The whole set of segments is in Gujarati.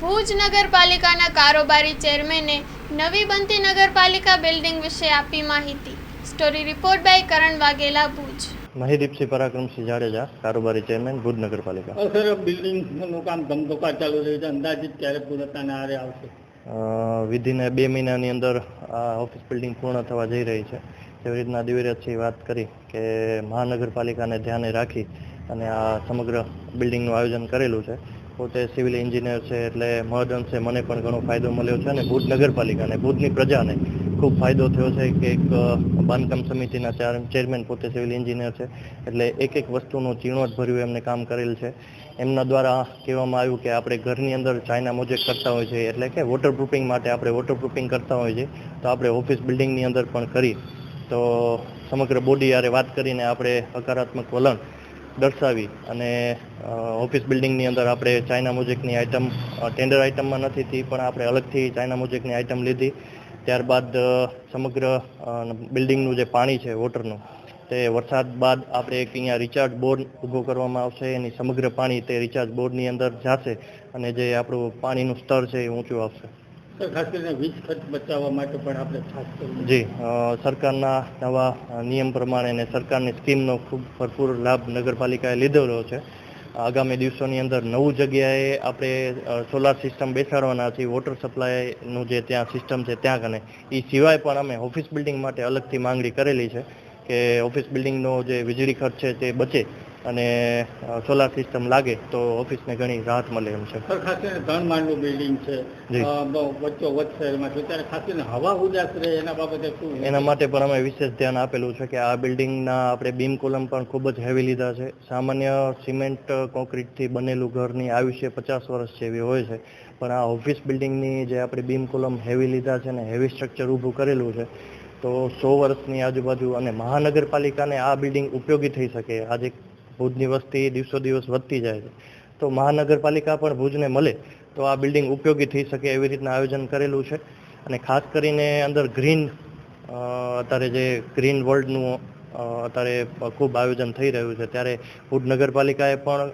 ભુજ નગરપાલિકાના કારોબારી ચેરમેને નવી બનતી નગરપાલિકા બિલ્ડિંગ વિશે આપી માહિતી. Story report by Karan Vaghela Bhuj. Mahidipsinh Parakramsinh Jadeja કારોબારી ચેરમેન ભુજ નગરપાલિકા. સર બિલ્ડિંગનું કામ ધમધોકા ચાલુ રહ્યું છે. અંદાજિત ક્યારે પૂર્ણતાને આરે આવશે. અ, વિધિને બે મહિનાની અંદર આ ઓફિસ બિલ્ડિંગ પૂર્ણ થવા જઈ રહી છે. જેવી રીતના દિવ્યરાજસિંહ વાત કરી કે મહાનગરપાલિકાને ધ્યાને રાખી અને આ સમગ્ર બિલ્ડિંગનું આયોજન કરેલું છે. પોતે સિવિલ એન્જિનિયર છે એટલે મહદ અંશે મને પણ ઘણો ફાયદો મળ્યો છે અને ભુજ નગરપાલિકાને, ભુજની પ્રજાને ખૂબ ફાયદો થયો છે કે એક બાંધકામ સમિતિના ચાર- ચેરમેન પોતે સિવિલ એન્જિનિયર છે એટલે એક એક વસ્તુનું ભર્યું એમને કામ કરેલ છે. એમના દ્વારા કહેવામાં આવ્યું કે આપણે ઘરની અંદર ચાઇના મોજેક કરતા હોય છે એટલે કે વોટરપ્રૂફિંગ માટે આપણે વોટરપ્રૂફિંગ કરતા હોય છે. તો આપણે ઓફિસ બિલ્ડિંગની અંદર પણ કરી. તો સમગ્ર બોડી યારે વાત કરીને આપણે હકારાત્મક વલણ દર્શાવી અને ઓફિસ બિલ્ડિંગની અંદર આપણે ચાઇના મોજેકની આઇટમ ટેન્ડર આઇટમમાં નથી થઈ પણ આપણે અલગથી ચાઇના મોજેકની આઇટમ લીધી. ત્યારબાદ સમગ્ર બિલ્ડિંગનું જે પાણી છે, વોટરનું, તે વરસાદ બાદ આપણે એક અહીંયા રિચાર્જ બોર્ડ ઊભો કરવામાં આવશે. એની સમગ્ર પાણી તે રિચાર્જ બોર્ડની અંદર જશે અને જે આપણું પાણીનું સ્તર છે એ ઊંચું આવશે. જી સરકારના નવા નિયમ પ્રમાણે અને સરકારની સ્કીમનો ખૂબ ભરપૂર લાભ નગરપાલિકાએ લીધેલો છે. આગામી દિવસોની અંદર નવું જગ્યાએ આપણે સોલાર સિસ્ટમ બેસાડવાના છીએ વોટર સપ્લાયનું જે ત્યાં સિસ્ટમ છે ત્યાં કને. એ સિવાય પણ અમે ઓફિસ બિલ્ડિંગ માટે અલગથી માંગણી કરેલી છે કે ઓફિસ બિલ્ડિંગનો જે વીજળી ખર્ચ છે તે બચે. અને સોલાર સિસ્ટમ લાગે તો ઓફિસને ઘણી રાહત મળે એમ છે. સર ખાસ કરીને ત્રણ માળનું બિલ્ડિંગ છે. જી. અ, બ- વચ્ચો વચ્ચ શહેરમાં છે. ત્યારે ખાસ કરીને હવા ઉજાસ રહે એના બાબતે શું એના માટે પણ અમે વિશેષ ધ્યાન આપેલું છે કે આ બિલ્ડિંગના આપણે બીમ કોલમ પણ ખૂબ જ હેવી લીધા છે. સામાન્ય સિમેન્ટ કોન્ક્રીટથી બનેલું ઘરની આયુષ્ય પચાસ વર્ષ જેવી હોય છે. પણ આ ઓફિસ બિલ્ડિંગની જે આપણે બીમ કોલમ હેવી લીધા છે ને હેવી સ્ટ્રક્ચર ઊભું કરેલું છે તો સો વર્ષની આજુબાજુ અને મહાનગરપાલિકાને આ બિલ્ડિંગ ઉપયોગી થઈ શકે. આજે ભુજની વસ્તી દિવસો દિવસ વધતી જાય છે. તો મહાનગરપાલિકા પણ ભુજને મળે તો આ બિલ્ડિંગ ઉપયોગી થઈ શકે એવી રીતના આયોજન કરેલું છે. અને ખાસ કરીને અંદર ગ્રીન અત્યારે જે ગ્રીન વર્લ્ડનું અત્યારે ખૂબ આયોજન થઈ રહ્યું છે. ત્યારે ભુજ નગરપાલિકાએ પણ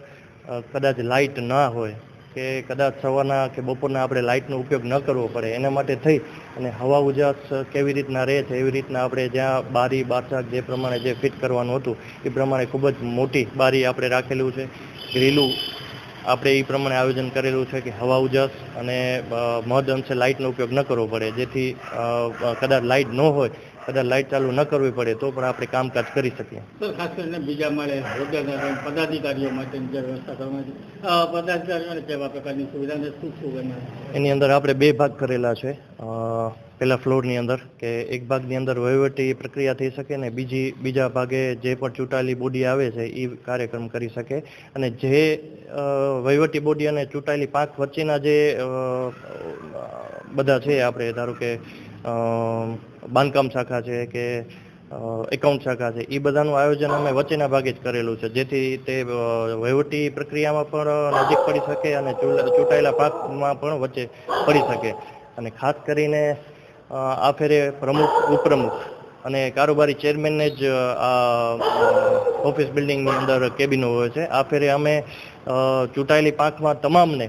કદાચ લાઇટ ના હોય કે કદાચ સવારના કે બપોરના આપણે લાઇટનો ઉપયોગ ન કરવો પડે, એના માટે થઈ અને હવા ઉજાસ કેવી રીતના રહે છે, એવી રીતના આપણે જ્યાં બારી બારસાક જે પ્રમાણે જે ફિટ કરવાનું હતું, એ પ્રમાણે ખૂબ જ મોટી બારી આપણે રાખેલું છે. ગ્રીલું આપણે એ પ્રમાણે આયોજન કરેલું છે કે હવા ઉજાસ અને મહદ અંશે લાઇટનો ઉપયોગ ન કરવો પડે, જેથી કદાચ લાઇટ ન હોય કદાચ લાઇટ ચાલુ ન કરવી પડે તો પણ આપણે કામકાજ કરી શકીએ. સર ખાસ કરીને બીજા મળે પદાધિકારીઓ માટેની જે વ્યવસ્થા કરવાની પદાધિકારીઓને કેવા પ્રકારની સુવિધા શું શું એની અંદર આપણે બે ભાગ કરેલા છે. પેલા પહેલા ફ્લોરની અંદર કે એક ભાગની અંદર વહીવટી પ્રક્રિયા થઈ શકે ને બીજી બીજા ભાગે જે પણ ચૂંટાયેલી બોડી આવે છે એ કાર્યક્રમ કરી શકે. અને જે વહીવટી બોડી અને ચૂંટાયેલી પાંખ વચ્ચેના જે બધા છે આપણે ધારો કે બાંધકામ શાખા છે કે એકાઉન્ટ શાખા છે એ બધાનું આયોજન અમે વચ્ચેના ભાગે જ કરેલું છે. જેથી તે વહીવટી પ્રક્રિયામાં પણ નજીક પડી શકે અને ચૂંટાયેલા પાકમાં પણ વચ્ચે પડી શકે. અને ખાસ કરીને આ ફેરે પ્રમુખ, ઉપપ્રમુખ અને કારોબારી ચેરમેનને જ આ ઓફિસ બિલ્ડિંગની અંદર કેબિનો હોય છે. આ ફેરે અમે ચૂંટાયેલી પાંખમાં તમામને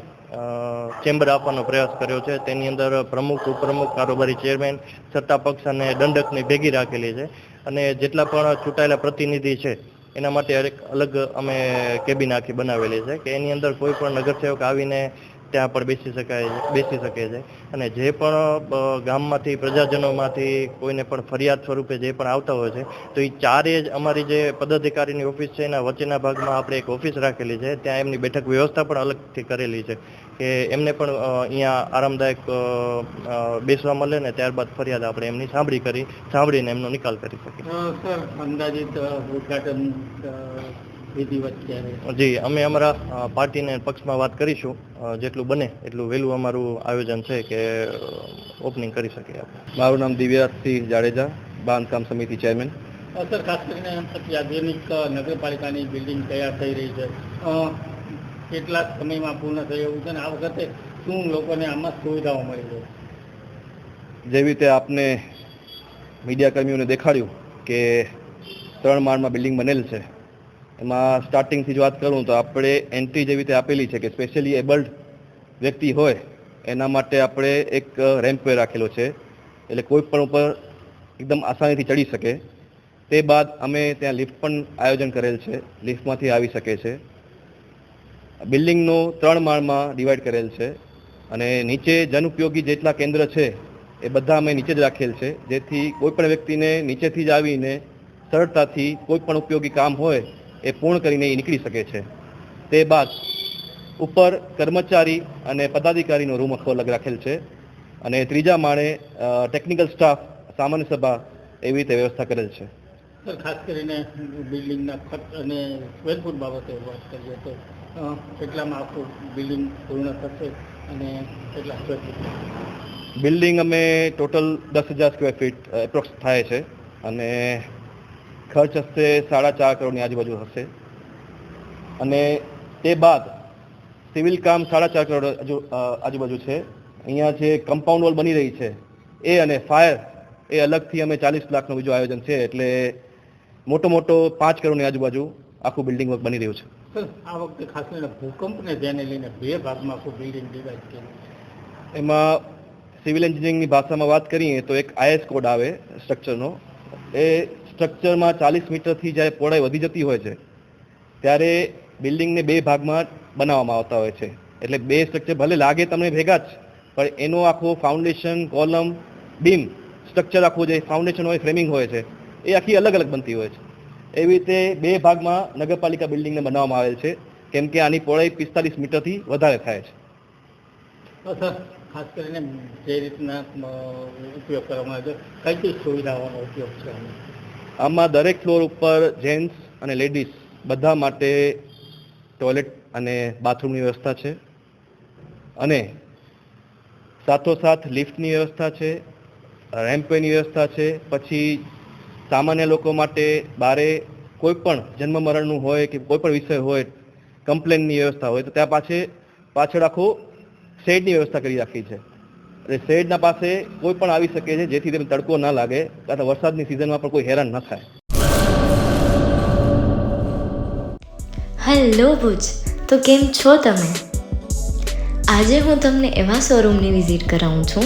ચેમ્બર આપવાનો પ્રયાસ કર્યો છે. તેની અંદર પ્રમુખ, ઉપપ્રમુખ, કારોબારી ચેરમેન, સત્તા પક્ષ અને દંડકની ભેગી રાખેલી છે. અને જેટલા પણ ચૂંટાયેલા પ્રતિનિધિ છે, એના માટે એક અલગ અમે કેબિન આખી બનાવેલી છે કે એની અંદર કોઈ પણ નગરસેવક આવીને ત્યાં પણ બેસી શકાય બેસી શકે છે. અને જે પણ ગામમાંથી, પ્રજાજનોમાંથી કોઈને પણ ફરિયાદ સ્વરૂપે જે પણ આવતા હોય છે, તો એ ચારે જ અમારી જે પદાધિકારીની ઓફિસ છે, એના વચ્ચેના ભાગમાં આપણે એક ઓફિસ રાખેલી છે. ત્યાં એમની બેઠક વ્યવસ્થા પણ અલગથી કરેલી છે. કે એમને પણ અહીંયા આરામદાયક બેસવા મળે ને ત્યારબાદ ફરિયાદ આપણે એમની સાંભળી કરી સાંભળીને એમનો નિકાલ કરી શકીએ. સર અંદાજિત ઉદઘાટન જી અમે અમારા પાર્ટીને પક્ષમાં વાત કરીશું. જેટલું બને એટલું વહેલું અમારું આયોજન છે કે ઓપનિંગ કરી શકીએ આપણે. મારું નામ દિવ્યાસિંહ જાડેજા બાંધકામ સમિતિ ચેરમેન. સર ખાસ કરીને અત્યાધુનિક નગરપાલિકાની બિલ્ડિંગ તૈયાર થઈ રહી છે. અ, કેટલાક સમયમાં પૂર્ણ એવું છે ને આ વખતે શું લોકોને આમાં સુવિધાઓ મળી છે? જેવી રીતે આપને મીડિયા કર્મીઓને દેખાડ્યું કે ત્રણ માળમાં બિલ્ડિંગ બનેલ છે એમાં સ્ટાર્ટિંગથી જ વાત કરું તો આપણે એન્ટ્રી જેવી રીતે આપેલી છે કે સ્પેશિયલી એબલ્ડ વ્યક્તિ હોય એના માટે આપણે એક રેમ્પવે રાખેલો છે એટલે કોઈ પણ ઉપર એકદમ આસાનીથી ચડી શકે. તે બાદ અમે ત્યાં લિફ્ટ પણ આયોજન કરેલ છે લિફ્ટમાંથી આવી શકે છે. બિલ્ડિંગનો ત્રણ માળમાં ડિવાઈડ કરેલ છે અને નીચે જનઉપયોગી જેટલા કેન્દ્ર છે એ બધા અમે નીચે જ રાખેલ છે. જેથી કોઈ પણ વ્યક્તિને નીચેથી જ આવીને સરળતાથી કોઈ પણ ઉપયોગી કામ હોય એ પૂર્ણ કરીને એ નીકળી શકે છે. તે બાદ ઉપર કર્મચારી અને પદાધિકારીનો રૂમ આખો અલગ રાખેલ છે અને ત્રીજા માળે ટેકનિકલ સ્ટાફ સામાન્ય સભા એવી રીતે વ્યવસ્થા કરેલ છે. ખાસ કરીને બિલ્ડિંગના ખર્ચ અને સ્ક્વેર ફૂટ બાબતે વાત કરીએ તો કેટલામાં આખું બિલ્ડિંગ પૂર્ણ થશે અને કેટલા સ્ક્વેર બિલ્ડિંગ અમે ટોટલ દસ હજાર સ્ક્વેર ફીટ એપ્રોક્સ થાય છે. અને ખર્ચ હશે સાડા ચાર કરોડની આજુબાજુ હશે. અને તે બાદ સિવિલ કામ સાડા ચાર કરોડ આજુ આજુબાજુ છે. અહીંયા જે કમ્પાઉન્ડ વોલ બની રહી છે, એ અને ફાયર એ અલગથી અમે ચાલીસ લાખનું બીજું આયોજન છે. એટલે મોટો મોટો પાંચ કરોડની આજુબાજુ આખું બિલ્ડિંગ વર્ક બની રહ્યું છે. આ વખતે ખાસ કરીને ભૂકંપને ધ્યાને લઈને બે ભાગમાં આખું બિલ્ડિંગ ડિવાઈડ કર્યું એમાં સિવિલ એન્જિનિયરિંગની ભાષામાં વાત કરીએ તો એક આઈએસ કોડ આવે સ્ટ્રક્ચરનો એ સ્ટ્રક્ચરમાં ચાલીસ મીટરથી જ્યારે પહોળાઈ વધી જતી હોય છે, ત્યારે બિલ્ડિંગને બે ભાગમાં બનાવવામાં આવતા હોય છે. એટલે બે સ્ટ્રક્ચર ભલે લાગે તમને ભેગા જ, પણ એનો આખો ફાઉન્ડેશન કોલમ બીમ સ્ટ્રક્ચર આખું જે ફાઉન્ડેશન હોય ફ્રેમિંગ હોય છે, એ આખી અલગ અલગ બનતી હોય છે. એવી રીતે બે ભાગમાં નગરપાલિકા બિલ્ડિંગને બનાવવામાં આવેલ છે કેમ કે આની પહોળાઈ પિસ્તાલીસ મીટરથી વધારે થાય છે સર ખાસ કરીને જે રીતના ઉપયોગ કરવામાં આવે છે કઈ કઈ સુવિધાઓનો ઉપયોગ છે આમાં? આમાં દરેક ફ્લોર ઉપર જેન્ટ્સ અને લેડીઝ બધા માટે ટોયલેટ અને બાથરૂમની વ્યવસ્થા છે અને સાથોસાથ લિફ્ટની વ્યવસ્થા છે રેમ્પવેની વ્યવસ્થા છે પછી સામાન્ય લોકો માટે બારે કોઈ પણ જન્મ મરણનું હોય કે કોઈ પણ વિષય હોય, કમ્પ્લેનની વ્યવસ્થા હોય, તો ત્યાં પાછે, પાછળ આખું શેડની વ્યવસ્થા કરી રાખી છે. એટલે શેડના પાસે કોઈ પણ આવી શકે છે, જેથી તેમને તડકો ના લાગે અથવા વરસાદની સિઝનમાં પણ કોઈ હેરાન ન થાય. હેલો ભુજ, તો કેમ છો તમે? આજે હું તમને એવા શોરૂમની વિઝિટ કરાવું છું